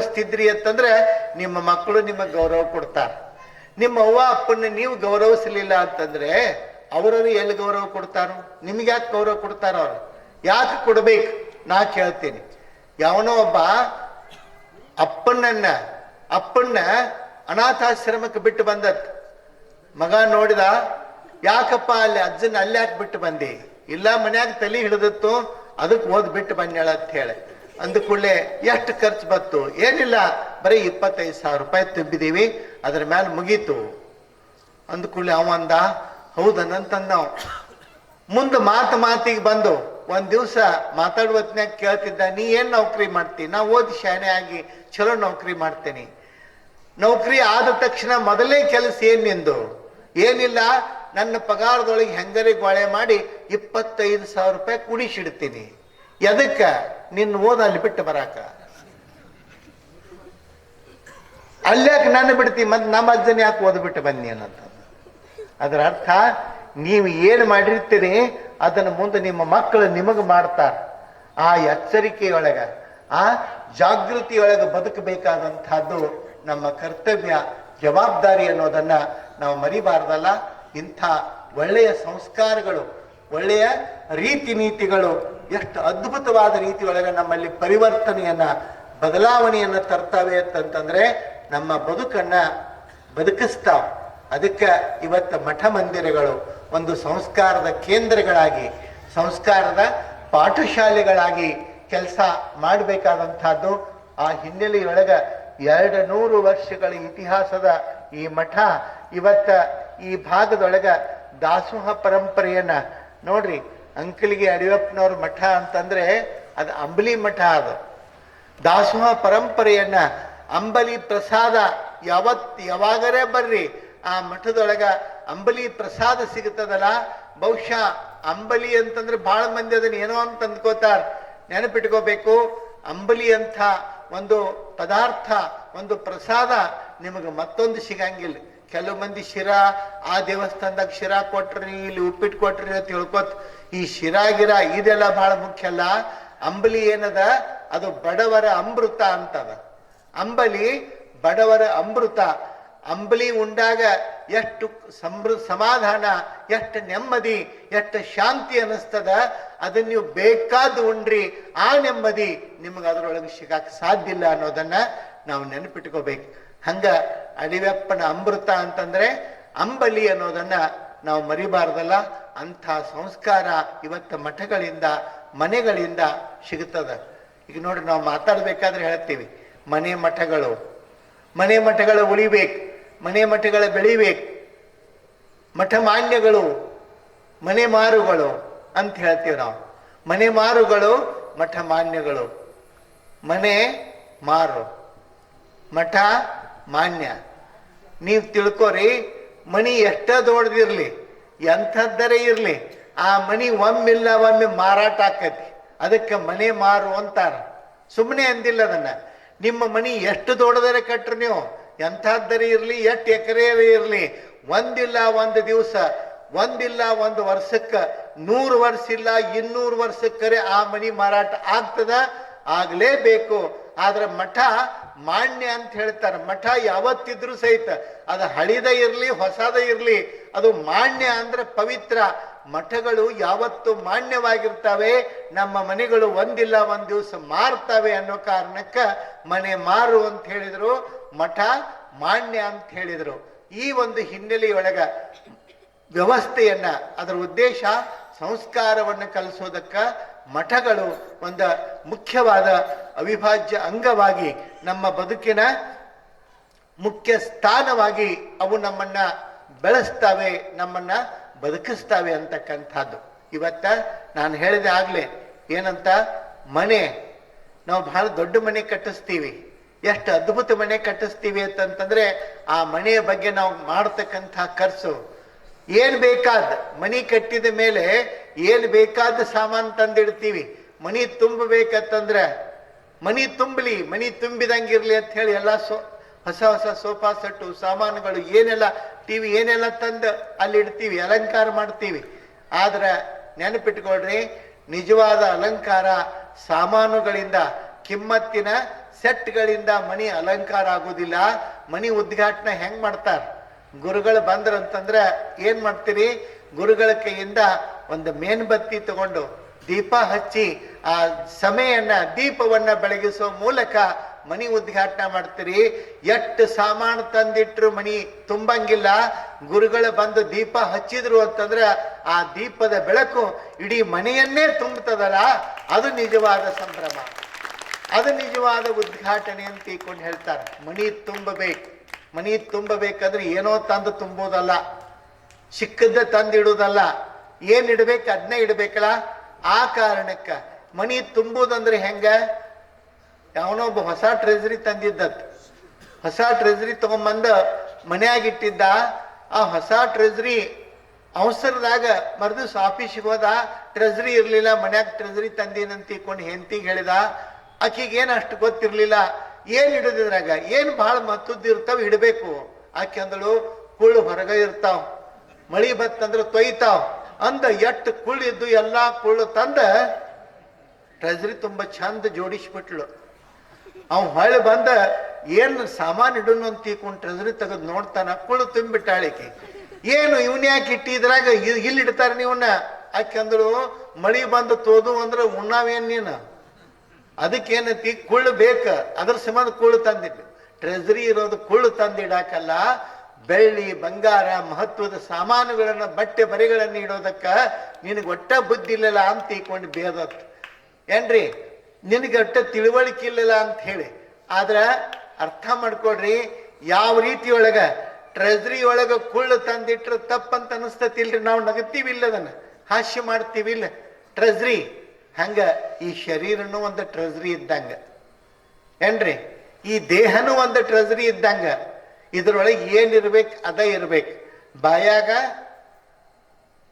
ಗೌರವಿಸ್ತಿದ್ರಿ ಅಂತಂದ್ರೆ ನಿಮ್ಮ ಮಕ್ಕಳು ನಿಮಗೆ ಗೌರವ ಕೊಡ್ತಾರ. ನಿಮ್ಮ ಅವ್ವ ಅಪ್ಪನ ನೀವು ಗೌರವಿಸಲಿಲ್ಲ ಅಂತಂದ್ರೆ ಅವರನ್ನು ಎಲ್ಲಿ ಗೌರವ ಕೊಡ್ತಾರೋ? ನಿಮ್ಗೆ ಯಾಕೆ ಗೌರವ ಕೊಡ್ತಾರ ಅವ್ರು? ಯಾಕೆ ಕೊಡ್ಬೇಕು? ನಾ ಕೇಳ್ತೀನಿ. ಯಾವನೋ ಒಬ್ಬ ಅಪ್ಪಣ್ಣನ್ನ ಅಪ್ಪಣ್ಣ ಅನಾಥಾಶ್ರಮಕ್ಕೆ ಬಿಟ್ಟು ಬಂದತ್ ಮಗ ನೋಡಿದ, ಯಾಕಪ್ಪ ಅಲ್ಲಿ ಅಜ್ಜನ ಅಲ್ಲಿ ಯಾಕೆ ಬಿಟ್ಟು ಬಂದಿ? ಇಲ್ಲ ಮನ್ಯಾಗ ತಲೆ ಹಿಡಿದಿತ್ತು, ಅದಕ್ಕೆ ಓದ್ ಬಿಟ್ಟು ಬಂದ್ಯಾಳ ಅಂತ ಹೇಳಿ. ಅಂದ ಕೂಡಲೇ ಎಷ್ಟು ಖರ್ಚು ಬಂತು? ಏನಿಲ್ಲ, ಬರೀ ಇಪ್ಪತ್ತೈದು ಸಾವಿರ ರೂಪಾಯಿ ತುಂಬಿದೀವಿ, ಅದ್ರ ಮೇಲೆ ಮುಗೀತು. ಅಂದ ಕೂಡಲೇ ಅಂದ ಹೌದನಂತಂದ ನಾವು ಮುಂದೆ ಮಾತು ಮಾತಿಗೆ ಬಂದು, ಒಂದು ದಿವಸ ಮಾತಾಡುವತ್ನಾಗ ಕೇಳ್ತಿದ್ದ, ನೀ ಏನು ನೌಕರಿ ಮಾಡ್ತಿ? ನಾ ಓದಿ ಶಾಣೆ ಆಗಿ ಚಲೋ ನೌಕರಿ ಮಾಡ್ತೇನೆ. ನೌಕರಿ ಆದ ತಕ್ಷಣ ಮೊದಲೇ ಕೆಲಸ ಏನು ನಿಂದು? ಏನಿಲ್ಲ, ನನ್ನ ಪಗಾರದೊಳಗೆ ಹೆಂಗರಿ ಗೋಳೆ ಮಾಡಿ ಇಪ್ಪತ್ತೈದು ಸಾವಿರ ರೂಪಾಯಿ ಕುಡಿಸಿಡ್ತೀನಿ. ಎದಕ್ಕ ನಿನ್ನ ಓದ ಅಲ್ಲಿ ಬಿಟ್ಟು ಬರಾಕ? ಅಲ್ಯಾಕೆ ನನ್ನ ಬಿಡ್ತಿ ಮತ್ ನಮ್ಮ ಅಜ್ಜನ ಯಾಕೆ ಓದ್ಬಿಟ್ಟು ಬನ್ನಿ ಅನ್ನಂತ ಅದರ ಅರ್ಥ, ನೀವು ಏನು ಮಾಡಿರ್ತೀರಿ ಅದನ್ನು ಮುಂದೆ ನಿಮ್ಮ ಮಕ್ಕಳು ನಿಮಗೆ ಮಾಡ್ತಾರ. ಆ ಎಚ್ಚರಿಕೆಯೊಳಗ, ಆ ಜಾಗೃತಿಯೊಳಗೆ ಬದುಕಬೇಕಾದಂಥದ್ದು ನಮ್ಮ ಕರ್ತವ್ಯ, ಜವಾಬ್ದಾರಿ ಅನ್ನೋದನ್ನ ನಾವು ಮರಿಬಾರ್ದಲ್ಲ. ಇಂಥ ಒಳ್ಳೆಯ ಸಂಸ್ಕಾರಗಳು ಒಳ್ಳೆಯ ರೀತಿ ನೀತಿಗಳು, ಎಷ್ಟು ಅದ್ಭುತವಾದ ರೀತಿ ಒಳಗೆ ನಮ್ಮಲ್ಲಿ ಪರಿವರ್ತನೆಯನ್ನ, ಬದಲಾವಣೆಯನ್ನ ತರ್ತವೆ ಅಂತಂತಂದ್ರೆ ನಮ್ಮ ಬದುಕನ್ನ ಬದುಕಿಸ್ತಾವ ಅದಕ್ಕೆ ಇವತ್ತು ಮಠ ಮಂದಿರಗಳು ಒಂದು ಸಂಸ್ಕಾರದ ಕೇಂದ್ರಗಳಾಗಿ, ಸಂಸ್ಕಾರದ ಪಾಠಶಾಲೆಗಳಾಗಿ ಕೆಲಸ ಮಾಡಬೇಕಾದಂತಹದ್ದು ಆ ಹಿನ್ನೆಲೆಯೊಳಗ ಎರಡು ನೂರು ವರ್ಷಗಳ ಇತಿಹಾಸದ ಈ ಮಠ, ಇವತ್ತ ಈ ಭಾಗದೊಳಗ ದಾಸೋಹ ಪರಂಪರೆಯನ್ನ ನೋಡ್ರಿ, ಅಂಕಲಿಗೆ ಅಡಿಯಪ್ಪನವ್ರ ಮಠ ಅಂತಂದ್ರೆ ಅದು ಅಂಬಲಿ ಮಠ ಅದು. ದಾಸೋಹ ಪರಂಪರೆಯನ್ನ ಅಂಬಲಿ ಪ್ರಸಾದ ಯಾವತ್ ಯಾವಾಗರೇ ಬರ್ರಿ, ಆ ಮಠದೊಳಗ ಅಂಬಲಿ ಪ್ರಸಾದ ಸಿಗುತ್ತದಲ್ಲ, ಬಹುಶಃ ಅಂಬಲಿ ಅಂತಂದ್ರೆ ಬಹಳ ಮಂದಿ ಅದನ್ನ ಏನೋ ಅಂತ ಅಂದ್ಕೋತಾರ. ನೆನಪಿಟ್ಕೋಬೇಕು, ಅಂಬಲಿ ಅಂತ ಒಂದು ಪದಾರ್ಥ, ಒಂದು ಪ್ರಸಾದ ನಿಮಗೆ ಮತ್ತೊಂದು ಸಿಗಂಗಿಲ್ಲ. ಕೆಲವು ಮಂದಿ ಶಿರಾ, ಆ ದೇವಸ್ಥಾನದಾಗ ಶಿರಾ ಕೊಟ್ರಿ ಇಲ್ಲಿ ಉಪ್ಪಿಟ್ಟು ಕೊಟ್ರಿ ಅಂತ ಹೇಳ್ಕೊತ್. ಈ ಶಿರಾ, ಗಿರ ಇದೆಲ್ಲ ಬಹಳ ಮುಖ್ಯ ಅಲ್ಲ. ಅಂಬಲಿ ಏನದ? ಅದು ಬಡವರ ಅಮೃತ ಅಂತದ. ಅಂಬಲಿ ಬಡವರ ಅಮೃತ. ಅಂಬಲಿ ಉಂಡಾಗ ಎಷ್ಟು ಸಮೃ, ಸಮಾಧಾನ, ಎಷ್ಟು ನೆಮ್ಮದಿ, ಎಷ್ಟು ಶಾಂತಿ ಅನ್ನಿಸ್ತದ. ಅದನ್ನ ನೀವು ಬೇಕಾದ್ದು ಉಂಡ್ರಿ. ಆ ನೆಮ್ಮದಿ ನಿಮಗೆ ಅದರೊಳಗೆ ಸಿಗಾಕ ಸಾಧ್ಯ ಇಲ್ಲ ಅನ್ನೋದನ್ನ ನಾವು ನೆನಪಿಟ್ಕೋಬೇಕು. ಹಂಗ ಅಡಿವೆಪ್ಪನ ಅಮೃತ ಅಂತಂದ್ರೆ ಅಂಬಲಿ ಅನ್ನೋದನ್ನ ನಾವು ಮರಿಬಾರ್ದಲ್ಲ, ಅಂಥ ಸಂಸ್ಕಾರ ಇವತ್ತು ಮಠಗಳಿಂದ, ಮನೆಗಳಿಂದ ಸಿಗುತ್ತದ. ಈಗ ನೋಡಿ ನಾವು ಮಾತಾಡ್ಬೇಕಾದ್ರೆ ಹೇಳ್ತೀವಿ, ಮನೆ ಮಠಗಳು. ಮನೆ ಮಠಗಳು ಉಳಿಬೇಕು, ಮನೆ ಮಠಗಳ ಬೆಳಿಬೇಕು. ಮಠ ಮಾನ್ಯಗಳು ಮನೆ ಮಾರುಗಳು ಅಂತ ಹೇಳ್ತೀವಿ ನಾವು. ಮನೆ ಮಾರುಗಳು, ಮಠ ಮಾನ್ಯಗಳು ಮನೆ ಮಾರು, ಮಠ ಮಾನ್ಯ. ನೀವು ತಿಳ್ಕೊರಿ ಮಣಿ ಎಷ್ಟ ದೊಡ್ದಿರ್ಲಿ ಎಂಥದ್ದರೇ ಇರ್ಲಿ, ಆ ಮಣಿ ಒಮ್ಮಿಲ್ಲ ಒಮ್ಮೆ ಮಾರಾಟ ಆಕತಿ. ಅದಕ್ಕೆ ಮನೆ ಮಾರು ಅಂತಾರ. ಸುಮ್ಮನೆ ಅಂದಿಲ್ಲ ಅದನ್ನ. ನಿಮ್ಮ ಮನಿ ಎಷ್ಟು ದೊಡ್ಡದರೆ ಕಟ್ರಿ ನೀವು? ಎಂಥದ್ದರೆ ಇರ್ಲಿ, ಎಷ್ಟು ಎಕರೆ ಇರ್ಲಿ? ಒಂದಿಲ್ಲ ಒಂದು ದಿವಸ, ಒಂದಿಲ್ಲ ಒಂದು ವರ್ಷಕ್ಕೆ ನೂರು ವರ್ಷ ಇಲ್ಲ, ಇನ್ನೂರು ವರ್ಷಕ್ಕರೆ ಆ ಮನಿ ಮಾರಾಟ ಆಗ್ತದ? ಆಗಲೇಬೇಕು. ಆದ್ರೆ ಮಠ ಮಾನ್ಯ ಅಂತ ಹೇಳ್ತಾರೆ. ಮಠ ಯಾವತ್ತಿದ್ರು ಸಹಿತ. ಅದು ಹಳಿದ ಇರ್ಲಿ, ಹೊಸದ ಇರ್ಲಿ, ಅದು ಮಾನ್ಯ ಅಂದ್ರೆ ಪವಿತ್ರ. ಮಠಗಳು ಯಾವತ್ತು ಮಾನ್ಯವಾಗಿರ್ತವೆ. ನಮ್ಮ ಮನೆಗಳು ಒಂದಿಲ್ಲ, ಒಂದ್ ದಿವಸ ಮಾರ್ತವೆ ಅನ್ನೋ ಕಾರಣಕ್ಕ ಮನೆ ಮಾರು ಅಂತ ಹೇಳಿದ್ರು. ಮಠ ಮಾನ್ಯ ಅಂತ ಹೇಳಿದ್ರು. ಈ ಒಂದು ಹಿನ್ನೆಲೆಯೊಳಗ ವ್ಯವಸ್ಥೆಯನ್ನ, ಅದರ ಉದ್ದೇಶ, ಸಂಸ್ಕಾರವನ್ನು ಕಲಿಸೋದಕ್ಕ ಮಠಗಳು ಒಂದು ಮುಖ್ಯವಾದ ಅವಿಭಾಜ್ಯ ಅಂಗವಾಗಿ ನಮ್ಮ ಬದುಕಿನ ಮುಖ್ಯ ಸ್ಥಾನವಾಗಿ ಅವು ನಮ್ಮನ್ನ ಬೆಳೆಸ್ತಾವೆ, ನಮ್ಮನ್ನ ಬದುಕಿಸ್ತಾವೆ ಅಂತಕ್ಕಂಥದ್ದು. ಇವತ್ತ ನಾನು ಹೇಳಿದೆ ಆಗ್ಲೇ ಏನಂತ, ಮನೆ, ನಾವು ಬಹಳ ದೊಡ್ಡ ಮನೆ ಕಟ್ಟಿಸ್ತೀವಿ. ಎಷ್ಟು ಅದ್ಭುತ ಮನೆ ಕಟ್ಟಿಸ್ತೀವಿ ಅಂತಂದ್ರೆ ಆ ಮನೆಯ ಬಗ್ಗೆ ನಾವು ಮಾಡತಕ್ಕಂಥ ಖರ್ಚು. ಏನ್ ಬೇಕಾದ ಮನೆ ಕಟ್ಟಿದ ಮೇಲೆ ಏನ್ ಬೇಕಾದ ಸಾಮಾನು ತಂದಿಡ್ತೀವಿ. ಮನಿ ತುಂಬಬೇಕಂತಂದ್ರೆ, ಮನಿ ತುಂಬಲಿ, ಮನಿ ತುಂಬಿದಂಗಿರ್ಲಿ ಅಂತ ಹೇಳಿ ಎಲ್ಲ ಸೋ, ಹೊಸ ಹೊಸ ಸೋಫಾ ಸೆಟ್ಟು, ಸಾಮಾನುಗಳು ಏನೆಲ್ಲ, ಟಿವಿ ಏನೆಲ್ಲ ತಂದು ಅಲ್ಲಿ ಇಡ್ತೀವಿ, ಅಲಂಕಾರ ಮಾಡ್ತೀವಿ. ಆದ್ರೆ ನೆನಪಿಟ್ಕೊಳ್ರಿ, ನಿಜವಾದ ಅಲಂಕಾರ ಸಾಮಾನುಗಳಿಂದ, ಕಿಮ್ಮತ್ತಿನ ಸೆಟ್ಗಳಿಂದ ಮನಿ ಅಲಂಕಾರ ಆಗೋದಿಲ್ಲ. ಮನಿ ಉದ್ಘಾಟನೆ ಹೆಂಗ್ ಮಾಡ್ತಾರೆ? ಗುರುಗಳು ಬಂದ್ರಂತಂದ್ರ ಏನ್ ಮಾಡ್ತೀರಿ? ಗುರುಗಳ ಕೈಯಿಂದ ಒಂದು ಮೇನ್ಬತ್ತಿ ತಗೊಂಡು ದೀಪ ಹಚ್ಚಿ ಆ ಸಮಯನ್ನ, ದೀಪವನ್ನ ಬೆಳಗಿಸುವ ಮೂಲಕ ಮನಿ ಉದ್ಘಾಟನೆ ಮಾಡ್ತೀರಿ. ಎಷ್ಟು ಸಾಮಾನು ತಂದಿಟ್ರು ಮನಿ ತುಂಬಂಗಿಲ್ಲ. ಗುರುಗಳು ಬಂದು ದೀಪ ಹಚ್ಚಿದ್ರು ಅಂತಂದ್ರೆ ಆ ದೀಪದ ಬೆಳಕು ಇಡೀ ಮನೆಯನ್ನೇ ತುಂಬುತ್ತದಲ್ಲ? ಅದು ನಿಜವಾದ ಸಂಭ್ರಮ. ಅದು ನಿಜವಾದ ಉದ್ಘಾಟನೆ ಅಂತ ಇಕೊಂಡು ಹೇಳ್ತಾರೆ. ಮನಿ ತುಂಬಬೇಕು. ಮನಿ ತುಂಬಬೇಕಾದ್ರೆ ಏನೋ ತಂದು ತುಂಬೋದಲ್ಲ. ಚಿಕ್ಕದ ತಂದಿಡೋದಲ್ಲ. ಏನ್ ಇಡ್ಬೇಕು? ಅದನ್ನೇ ಇಡ್ಬೇಕಲ್ಲ? ಆ ಕಾರಣಕ್ಕ ಮನಿ ತುಂಬುದಂದ್ರೆ ಹೆಂಗ? ಯಾವನೋ ಒಬ್ಬ ಹೊಸ ಟ್ರೆಜರಿ ತಂದಿದ್ದತ್. ಹೊಸ ಟ್ರೆಜರಿ ತಗೊಂಬಂದ ಮನ್ಯಾಗ ಇಟ್ಟಿದ್ದ ಆ ಹೊಸ ಟ್ರೆಜರಿ ಅವಸರದಾಗ ಮರ್ದಿವ್ಸ ಆಫೀಸಿಗೆ ಹೋದ. ಟ್ರೆಜರಿ ಇರಲಿಲ್ಲ, ಮನ್ಯಾಗ ಟ್ರೆಜರಿ ತಂದೀನಂತ ಇಕ್ಕೊಂಡು ಹೆಂಡತಿಗೆ ಹೇಳಿದ. ಆಕಿಗೆ ಏನ್ ಅಷ್ಟು ಗೊತ್ತಿರಲಿಲ್ಲ. ಏನ್ ಇಡದಿದ್ರಾಗ ಏನು ಬಹಳ ಮತ್ತದ್ದು ಇರ್ತಾವ ಇಡಬೇಕು ಆಕೆ ಅಂದಳು ಕುಳ್ಳು ಹೊರಗ ಇರ್ತಾವ್. ಮಳಿ ಬತ್ತಂದ್ರೆ ತೊಯ್ತಾವ್. ಅಂದ ಎಟ್ಟು ಕುಳ್ಳಿದ್ದು ಎಲ್ಲಾ ಕುಳ್ಳು ತಂದ ಟ್ರೆಜರಿ ತುಂಬಾ ಚಂದ ಜೋಡಿಸ್ಬಿಟ್ಲು. ಅವ್ ಹೊಳೆ ಬಂದ ಏನ್ ಸಾಮಾನು ಇಡೋನು ಅಂತ ತಿಳ್ಕೊಂಡು ಟ್ರೆಜರಿ ತೆಗೆದು ನೋಡ್ತಾನ ಕುಳು ತುಂಬಿಟ್ಟಾಳಿಕೆ ಏನು ಇವನ್ ಯಾಕೆ ಇಟ್ಟಿದ್ರಾಗ ಇಲ್ಲಿ ಇಡ್ತಾರ ನೀವನ್ನ ಯಾಕೆಂದ್ರು ಮಳಿ ಬಂದು ತೋದು ಅಂದ್ರೆ ಉಣ್ಣಾವೇನ್ ನೀನು? ಅದಕ್ಕೇನೈತಿ, ಕುಳ್ಳು ಬೇಕ, ಅದ್ರ ಸಂಬಂಧ ಕುಳ್ಳು ತಂದಿಟ್ಟು ಟ್ರೆಜರಿ ಇರೋದು ಕುಳ್ಳು ತಂದಿಡಾಕಲ್ಲ, ಬೆಳ್ಳಿ, ಬಂಗಾರ, ಮಹತ್ವದ ಸಾಮಾನುಗಳನ್ನ, ಬಟ್ಟೆ ಬರಿಗಳನ್ನ ಇಡೋದಕ್ಕ ನಿನಗೆ ಒಟ್ಟ ಬುದ್ಧಿ ಇಲ್ಲಲ್ಲ ಅಂತ ತಿಳ್ಕೊಂಡು ಬೇದತ್ ಏನ್ರಿ? ನಿನಗೆ ಒಟ್ಟ ತಿಳುವಳಿಕೆ ಇಲ್ಲಲ್ಲ ಅಂತ ಹೇಳಿ. ಆದ್ರೆ ಅರ್ಥ ಮಾಡ್ಕೊಡ್ರಿ, ಯಾವ ರೀತಿ ಒಳಗ ಟ್ರೆಜರಿ ಒಳಗ ಕುಳ್ಳು ತಂದಿಟ್ರ ತಪ್ಪಂತ ಅನಿಸ್ತತಿಲ್ರಿ ನಾವು ನಗತೀವಿ ಇಲ್ಲ ಅದನ್ನ. ಹಾಸ್ಯ ಮಾಡ್ತೀವಿ ಇಲ್ಲ. ಟ್ರೆಜರಿ ಹಂಗ ಈ ಶರೀರನು ಒಂದು ಟ್ರೆಜರಿ ಇದ್ದಂಗ. ಏನ್ರಿ? ಈ ದೇಹನೂ ಒಂದು ಟ್ರೆಜರಿ ಇದ್ದಂಗ. ಇದ್ರೊಳಗೆ ಏನ್ ಇರ್ಬೇಕು ಅದ ಇರ್ಬೇಕು. ಬಾಯಾಗ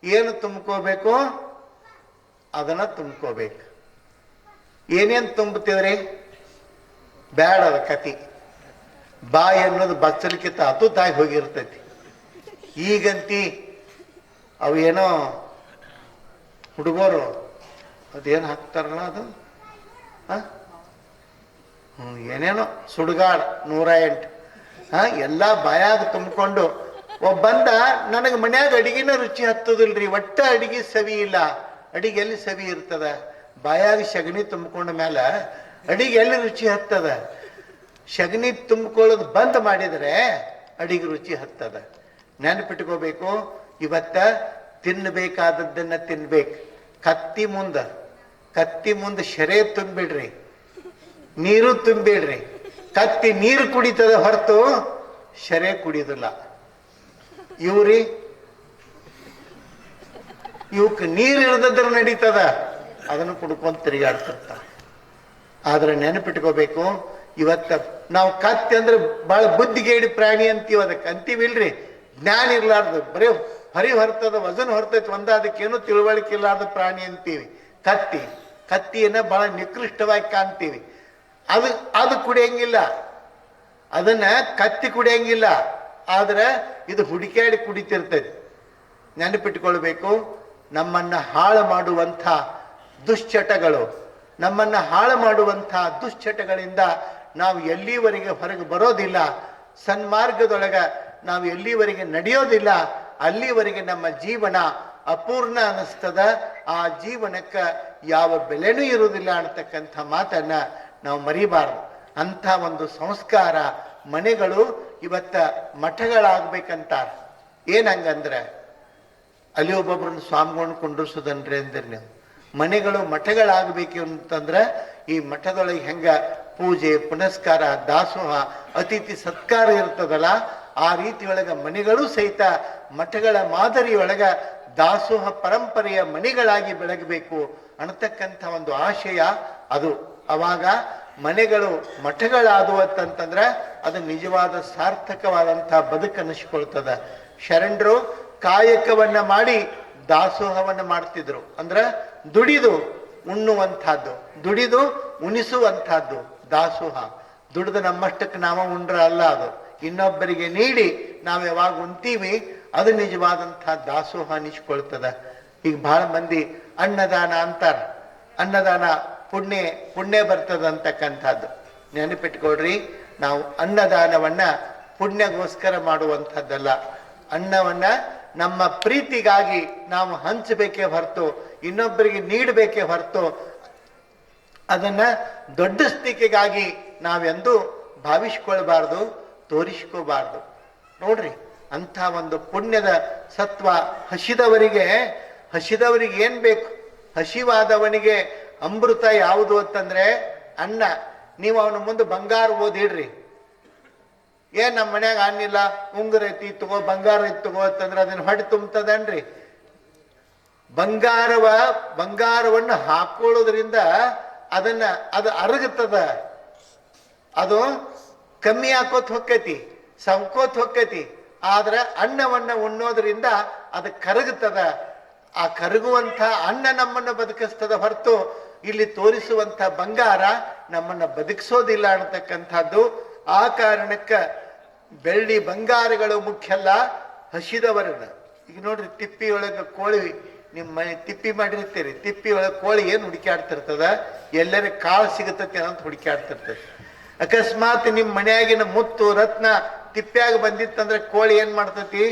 ಏನು ತುಂಬ್ಕೋಬೇಕು? ಅದನ್ನ ತುಂಬ್ಕೋಬೇಕು. ಏನೇನ್ ತುಂಬುತ್ತೇವ್ರಿ ಬ್ಯಾಡ ಅದ ಕತಿ ಬಾಯಿ ಅನ್ನೋದು ಬಚ್ಚಲಿಕ್ಕಿಂತ ತಾಯಿ ಹೋಗಿರ್ತೈತಿ. ಈಗಂತಿ ಅವು ಏನೋ ಹುಡುಗರು ಅದೇನು ಹಾಕ್ತಾರಲ್ಲ ಅದು? ಹ್ಮ್, ಏನೇನೋ ಸುಡುಗಾಡ್ ನೂರ ಎಂಟು. ಹಾ ಎಲ್ಲ ಬಾಯಾಗ ತುಂಬಿಕೊಂಡು ಒಬ್ಬ ಬಂದ ನನಗೆ ಮನ್ಯಾಗ ಅಡಿಗೆನ ರುಚಿ ಹತ್ತದಿಲ್ರಿ ಒಟ್ಟ ಅಡಿಗೆ ಸವಿ ಇಲ್ಲ. ಅಡಿಗೆ ಎಲ್ಲಿ ಸವಿ ಇರ್ತದ. ಬಾಯಾಗ ಸಗಣಿ ತುಂಬಿಕೊಂಡ ಮೇಲೆ ಅಡಿಗೆ ಎಲ್ಲಿ ರುಚಿ ಹತ್ತದ? ಸಗಣಿ ತುಂಬಿಕೊಳ್ಳೋದು ಬಂದ್ ಮಾಡಿದರೆ ಅಡಿಗೆ ರುಚಿ ಹತ್ತದ. ನೆನಪಿಟ್ಕೋಬೇಕು, ಇವತ್ತ ತಿನ್ನಬೇಕಾದದ್ದನ್ನ ತಿನ್ಬೇಕು. ಕತ್ತಿ ಮುಂದ, ಕತ್ತಿ ಮುಂದೆ ಶರೆ ತುಂಬಿಡ್ರಿ, ನೀರು ತುಂಬಿಡ್ರಿ. ಕತ್ತಿ ನೀರು ಕುಡಿತದ ಹೊರತು ಶರೆ ಕುಡಿಯೋದಿಲ್ಲ ಇವ್ರಿ ಇವಕ್ಕೆ ನೀರು ಇರದ್ರ ನಡೀತದ? ಅದನ್ನು ಕುಡ್ಕೊಂಡು ತಿರುಗಾಡ್ತಿರ್ತಾರೆ. ಆದ್ರೆ ನೆನಪಿಟ್ಕೋಬೇಕು, ಇವತ್ತ ನಾವು ಕತ್ತಿ ಅಂದ್ರೆ ಬಹಳ ಬುದ್ಧಿಗೇಡಿ ಪ್ರಾಣಿ ಅಂತೀವಿ ಅದಕ್ಕೆ. ಅಂತೀವಿಲ್ರಿ? ಜ್ಞಾನ ಇರ್ಲಾರ್ದು. ಬರೀ ಹರಿ ಹೊರ್ತದ ವಜನ್ ಹೊರ್ತೈತಿ ಒಂದ ಅದಕ್ಕೇನು ತಿಳುವಳಿಕೆ ಇರ್ಲಾರ್ದ ಪ್ರಾಣಿ ಅಂತೀವಿ. ಕತ್ತಿ. ಕತ್ತಿಯನ್ನ ಬಹಳ ನಿಕೃಷ್ಟವಾಗಿ ಕಾಣ್ತೀವಿ. ಅದು ಅದು ಕುಡಿಯಂಗಿಲ್ಲ. ಅದನ್ನ ಕತ್ತಿ ಕುಡಿಯಂಗಿಲ್ಲ. ಆದ್ರೆ ಇದು ಹುಡುಕಾಡಿ ಕುಡಿತಿರ್ತೈತಿ ನೆನಪಿಟ್ಕೊಳ್ಬೇಕು, ನಮ್ಮನ್ನ ಹಾಳು ಮಾಡುವಂಥ ದುಶ್ಚಟಗಳು. ನಮ್ಮನ್ನ ಹಾಳು ಮಾಡುವಂಥ ದುಶ್ಚಟಗಳಿಂದ ನಾವು ಎಲ್ಲಿವರೆಗೆ ಹೊರಗೆ ಬರೋದಿಲ್ಲ. ಸನ್ಮಾರ್ಗದೊಳಗೆ ನಾವು ಎಲ್ಲಿವರೆಗೆ ನಡೆಯೋದಿಲ್ಲ. ಅಲ್ಲಿವರೆಗೆ ನಮ್ಮ ಜೀವನ ಅಪೂರ್ಣ ಅನಿಸ್ತದ ಆ ಜೀವನಕ್ಕೆ ಯಾವ ಬೆಲೆನೂ ಇರುವುದಿಲ್ಲ ಅನ್ನತಕ್ಕಂಥ ಮಾತನ್ನ ನಾವು ಮರಿಬಾರ್ದು. ಅಂಥ ಒಂದು ಸಂಸ್ಕಾರ ಮನೆಗಳು ಇವತ್ತ ಮಠಗಳಾಗಬೇಕಂತಾರೆ. ಏನಂಗಂದ್ರೆ, ಅಲ್ಲಿ ಒಬ್ಬೊಬ್ರನ್ನ ಸ್ವಾಮಿಗಳನ್ನ ಕುಂಡ್ರಿಸೋದನ್ರಿ ಅಂದ್ರೆ ನೀವು. ಮನೆಗಳು ಮಠಗಳಾಗಬೇಕು ಅಂತಂದ್ರೆ ಈ ಮಠದೊಳಗೆ ಹೆಂಗ ಪೂಜೆ, ಪುನಸ್ಕಾರ, ದಾಸೋಹ, ಅತಿಥಿ ಸತ್ಕಾರ ಇರ್ತದಲ್ಲ, ಆ ರೀತಿ ಮನೆಗಳು ಸಹಿತ ಮಠಗಳ ಮಾದರಿಯೊಳಗ ದಾಸೋಹ ಪರಂಪರೆಯ ಮನೆಗಳಾಗಿ ಬೆಳಗಬೇಕು ಅನ್ನತಕ್ಕಂಥ ಒಂದು ಆಶಯ ಅದು. ಅವಾಗ ಮನೆಗಳು ಮಠಗಳಾದುವತ್ತಂತಂದ್ರೆ ಅದು ನಿಜವಾದ ಸಾರ್ಥಕವಾದಂಥ ಬದುಕನ್ನಿಸಿಕೊಳ್ತದೆ. ಶರಣರು ಕಾಯಕವನ್ನ ಮಾಡಿ ದಾಸೋಹವನ್ನ ಮಾಡ್ತಿದ್ರು. ಅಂದ್ರೆ ದುಡಿದು ಉಣ್ಣುವಂಥದ್ದು, ದುಡಿದು ಉಣಿಸುವಂಥದ್ದು ದಾಸೋಹ. ದುಡಿದು ನಮ್ಮಷ್ಟಕ್ಕೆ ನಾವು ಉಂಡ್ರ ಅಲ್ಲ ಅದು. ಇನ್ನೊಬ್ಬರಿಗೆ ನೀಡಿ ನಾವು ಯಾವಾಗ ಉಣ್ತೀವಿ, ಅದು ನಿಜವಾದಂಥ ದಾಸೋಹ ಅನಿಸ್ಕೊಳ್ತದ ಈಗ ಬಹಳ ಮಂದಿ ಅನ್ನದಾನ ಅಂತಾರ. ಅನ್ನದಾನ ಪುಣ್ಯ ಪುಣ್ಯ ಬರ್ತದ ಅಂತಕ್ಕಂಥದ್ದು. ನೆನಪಿಟ್ಕೊಳ್ರಿ, ನಾವು ಅನ್ನದಾನವನ್ನ ಪುಣ್ಯಗೋಸ್ಕರ ಮಾಡುವಂಥದ್ದಲ್ಲ. ಅನ್ನವನ್ನ ನಮ್ಮ ಪ್ರೀತಿಗಾಗಿ ನಾವು ಹಂಚಬೇಕೆ ಹೊರತು, ಇನ್ನೊಬ್ಬರಿಗೆ ನೀಡಬೇಕೆ ಹೊರತು, ಅದನ್ನ ದೊಡ್ಡಸ್ತಿಕೆಗಾಗಿ ನಾವೆಂದು ಭಾವಿಸ್ಕೊಳ್ಬಾರ್ದು ತೋರಿಸ್ಕೋಬಾರ್ದು ನೋಡ್ರಿ, ಅಂಥ ಒಂದು ಪುಣ್ಯದ ಸತ್ವ ಹಸಿದವರಿಗೆ ಹಸಿದವರಿಗೆ ಏನ್ ಬೇಕು? ಹಸಿವಾದವನಿಗೆ ಅಮೃತ ಯಾವುದು ಅಂತಂದ್ರೆ ಅನ್ನ. ನೀವು ಅವನ ಮುಂದೆ ಬಂಗಾರ ಓದಿಡ್ರಿ. ಏನ್ ನಮ್ಮ ಮನ್ಯಾಗ ಅನ್ನಿಲ್ಲ ಉಂಗುರ ಐತಿ, ತಗೋ, ಬಂಗಾರ ಐತಿ ತಗೋ ಅಂತಂದ್ರೆ ಅದನ್ನ ಹೊಡೆ ತುಂಬತದನ್ರಿ? ಬಂಗಾರವ, ಬಂಗಾರವನ್ನು ಹಾಕೊಳ್ಳೋದ್ರಿಂದ ಅದನ್ನ ಅದು ಅರಗುತ್ತದ. ಅದು ಕಮ್ಮಿ ಹಾಕೋತ್ ಹೊಕ್ಕೈತಿ, ಸಂಕೋತ್ ಹೊಕ್ಕೈತಿ. ಆದ್ರೆ ಅನ್ನವನ್ನ ಉಣ್ಣೋದ್ರಿಂದ ಅದು ಕರಗುತ್ತದ. ಆ ಕರಗುವಂತ ಅನ್ನ ನಮ್ಮನ್ನ ಬದುಕಿಸ್ತದ ಹೊರತು ಇಲ್ಲಿ ತೋರಿಸುವಂತ ಬಂಗಾರ ನಮ್ಮನ್ನ ಬದುಕಿಸೋದಿಲ್ಲ ಅನ್ನತಕ್ಕಂಥದ್ದು ಆ ಕಾರಣಕ್ಕ ಬೆಳ್ಳಿ ಬಂಗಾರಗಳು ಮುಖ್ಯ ಅಲ್ಲ, ಹಸಿದವರನ್ನ. ಈಗ ನೋಡ್ರಿ, ತಿಪ್ಪಿ ಒಳಗ ಕೋಳಿ ನಿಮ್ಮ ಮನೆ ತಿಪ್ಪಿ ಮಾಡಿರ್ತೀರಿ, ತಿಪ್ಪಿ ಒಳಗೆ ಕೋಳಿ ಏನು ಹುಡುಕಾಡ್ತಿರ್ತದ ಎಲ್ಲರ ಕಾಳು ಸಿಗುತ್ತತೆ ಅಂತ ಹುಡುಕಾಡ್ತಿರ್ತದೆ ಅಕಸ್ಮಾತ್ ನಿಮ್ಮ ಮನೆಯಾಗಿನ ಮುತ್ತು ರತ್ನ ತಿಪ್ಪ್ಯಾಗ ಬಂದಿತ್ತಂದ್ರೆ ಕೋಳಿ ಏನ್ ಮಾಡ್ತತಿ?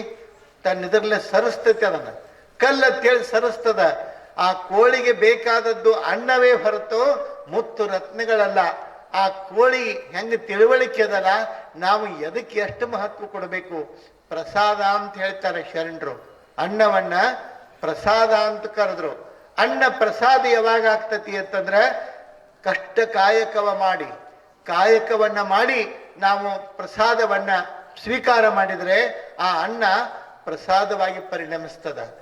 ತನ್ನ ಇದ್ರಲ್ಲೇ ಸರಿಸ್ತತಿ ಅದನ್ನ. ಕಲ್ಲ ತೇಳಿ ಸರಸ್ತದ. ಆ ಕೋಳಿಗೆ ಬೇಕಾದದ್ದು ಅನ್ನವೇ ಹೊರತು ಮುತ್ತು ರತ್ನಗಳಲ್ಲ. ಆ ಕೋಳಿ ಹೆಂಗೆ ತಿಳುವಳಿಕೆ ಅದಲ್ಲ, ನಾವು ಎದಕ್ಕೆ ಎಷ್ಟು ಮಹತ್ವ ಕೊಡಬೇಕು? ಪ್ರಸಾದ ಅಂತ ಹೇಳ್ತಾರೆ ಶರಣರು. ಅನ್ನವನ್ನ ಪ್ರಸಾದ ಅಂತ ಕರೆದ್ರು. ಅನ್ನ ಪ್ರಸಾದ ಯಾವಾಗ ಆಗ್ತತಿ ಅಂತಂದ್ರೆ ಕಷ್ಟ ಕಾಯಕವ ಮಾಡಿ. ಕಾಯಕವನ್ನ ಮಾಡಿ ನಾವು ಪ್ರಸಾದವನ್ನ ಸ್ವೀಕಾರ ಮಾಡಿದರೆ ಆ ಅನ್ನ ಪ್ರಸಾದವಾಗಿ ಪರಿಣಮಿಸ್ತದ.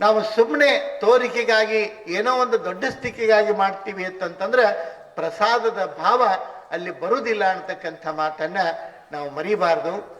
ನಾವು ಸುಮ್ಮನೆ ತೋರಿಕೆಗಾಗಿ ಏನೋ ಒಂದು ದೊಡ್ಡ ಸ್ಥಿತಿಗಾಗಿ ಮಾಡ್ತೀವಿ ಅಂತಂತಂದ್ರೆ ಪ್ರಸಾದದ ಭಾವ ಅಲ್ಲಿ ಬರುವುದಿಲ್ಲ ಅಂತಕ್ಕಂಥ ಮಾತನ್ನ ನಾವು ಮರಿಬಾರ್ದು.